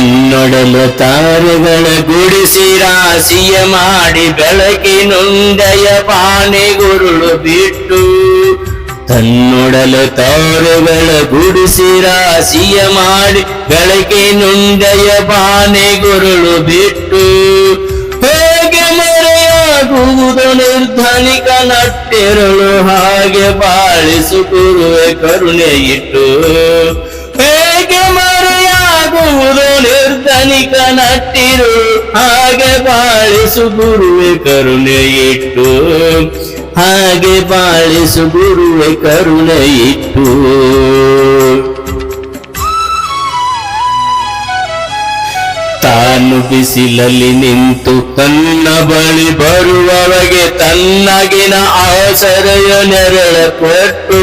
ತನ್ನೊಡಲು ತಾರೆಗಳ ಗುಡಿಸಿ ರಾಶಿಯ ಮಾಡಿ ಬೆಳಕಿನೊಂದಯ ಗುರುಳು ಬಿಟ್ಟು. ತನ್ನೊಡಲು ತಾರೆಗಳ ಗುಡಿಸಿ ರಾಶಿಯ ಮಾಡಿ ಬೆಳಕಿನೊಂದಯ ಗುರುಳು ಬಿಟ್ಟು. ಹೇಗೆ ಮರೆಯಾಗುವುದು ನಿರ್ಧನಿಕ ನಟ್ಟೆರಳು ಹಾಗೆ ಬಾಳಿಸು ಗುರುವೆ ಕರುಣೆ ಇಟ್ಟು. ನಿರ್ಧನಿಕ ನಟ್ಟಿರು, ಹಾಗೆ ಬಾಳಿಸು ಗುರುವೆ ಕರುಣೆ ಇಟ್ಟು ಹಾಗೆ ಬಾಳಿಸು ಗುರುವೆ ಕರುಣೆ ಇಟ್ಟು ತಾನು ಬಿಸಿಲಲ್ಲಿ ನಿಂತು ತನ್ನ ಬಳಿ ಬರುವವಗೆ ತನ್ನಗಿನ ಆಸರೆಯ ನೆರಳ ಕೊಟ್ಟು.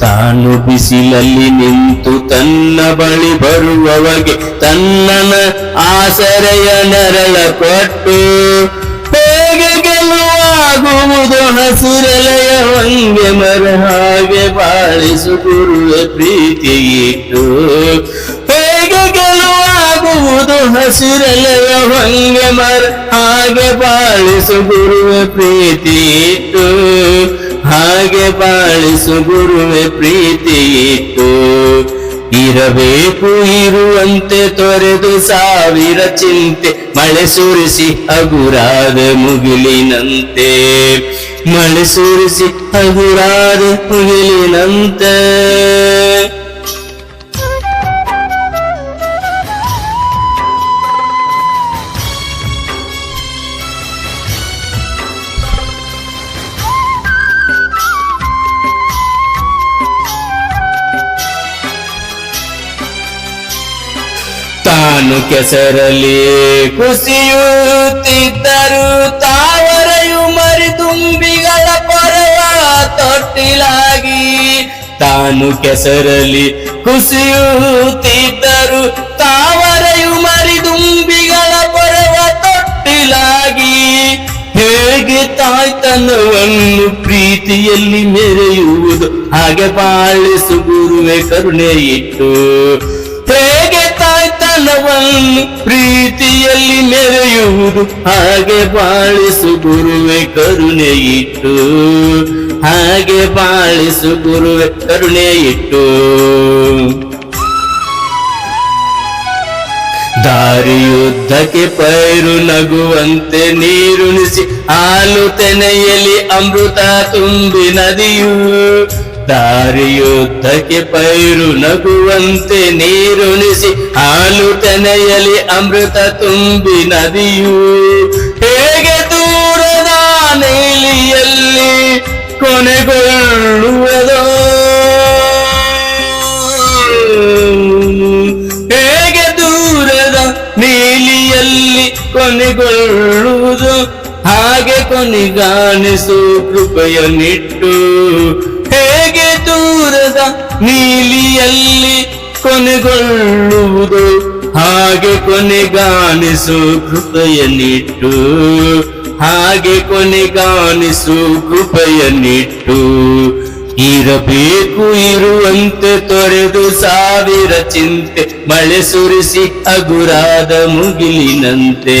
ತಾನು ಬಿಸಿಲಲ್ಲಿ ನಿಂತು ತನ್ನ ಬಳಿ ಬರುವವಗೆ ತನ್ನನ ಆಸರೆಯ ನೆರಳ ಕೊಟ್ಟು ಹೇಗೆ ಗೆಲುವಾಗುವುದು ಹಸಿರೆಲೆಯ ಹೊಂಗೆ ಮರ ಹಾಗೆ ಬಾಳಿಸು ಗುರುವ ಪ್ರೀತಿ ಹೇಗೆ ಗೆಲುವಾಗುವುದು ಹಸಿರೆಲೆಯ ಹೊಂಗೆ ಮರ ಹಾಗೆ ಬಾಳಿಸು ಗುರುವ ಪ್ರೀತಿ ಇಟ್ಟು ಹಾಗೆ ಬಾಳಿಸು ಗುರುವೆ ಪ್ರೀತಿ ಇಟ್ಟು ಇರಬೇಕು ಇರುವಂತೆ ತೊರೆದು ಸಾವಿರ ಚಿಂತೆ, ಮಳೆ ಸುರಿಸಿ ಹಗುರಾದ ಮುಗಿಲಿನಂತೆ. ಮಳೆ ಸುರಿಸಿ ಹಗುರಾದ ಮುಗಿಲಿನಂತೆ. ತಾನು ಕೆಸರಲಿ ಕುಸಿಯುತ್ತಿದ್ದರು. ತಾವರೆಯು ಮರಿದುಂಬಿಗಳ ಪರವ ತೊಟ್ಟಿಲಾಗಿ ತಾನು ಕೆಸರಲಿ ಕುಸಿಯುತ್ತಿದ್ದರು. ತಾವರೆಯು ಮರಿದುಂಬಿಗಳ ಪರವ ತೊಟ್ಟಿಲಾಗಿ ಹೇಗೆ ತಾಯ್ತನವನ್ನು ಪ್ರೀತಿಯಲ್ಲಿ ಮೆರೆಯುವುದು? ಹಾಗೆ ಬಾಳಿಸು ಗುರುವೆ ಕರುಣೆ ಇಟ್ಟು ಹೇಗೆ ಪ್ರೀತಿಯಲ್ಲಿ ನೆರೆಯುವುದು ಹಾಗೆ ಬಾಳಿಸು ಗುರುವೆ ಕರುಣೆ ಇಟ್ಟು ಹಾಗೆ ಬಾಳಿಸು ಗುರುವೆ ಕರುಣೆ ಇಟ್ಟು ದಾರಿಯುದ್ದಕ್ಕೆ ಪೈರು ನಗುವಂತೆ ನೀರುಣಿಸಿ ಹಾಲು ತೆನೆಯಲಿ ಅಮೃತ ತುಂಬಿ ನದಿಯು ದಾರಿಯುದ್ದಕ್ಕೆ ಪೈರು ನಗುವಂತೆ ನೀರುಣಿಸಿ ಹಾಲು ತೆನೆಯಲಿ ಅಮೃತ ತುಂಬಿ ನದಿಯು. ಹೇಗೆ ದೂರದ ನೀಲಿಯಲ್ಲಿ ಕೊನೆಗೊಳ್ಳುವುದೋ. ಹೇಗೆ ದೂರದ ನೀಲಿಯಲ್ಲಿ ಕೊನೆಗೊಳ್ಳುವುದು. ಹಾಗೆ ಕೊನೆಗಾಣಿಸು ಕೃಪೆಯ ನಿಟ್ಟು ಹೇಗೆ ದೂರದ ನೀಲಿಯಲ್ಲಿ ಕೊನೆಗೊಳ್ಳುವುದು, ಹಾಗೆ ಕೊನೆಗಾಣಿಸು ಕೃಪೆಯ ನಿಟ್ಟು ಹಾಗೆ ಕೊನೆಗಾಣಿಸು ಕೃಪೆಯ ನಿಟ್ಟು ಇರಬೇಕು ಇರುವಂತೆ ತೊರೆದು ಸಾವಿರ ಚಿಂತೆ, ಮಳೆ ಸುರಿಸಿ ಅಗುರಾದ ಮುಗಿಲಿನಂತೆ.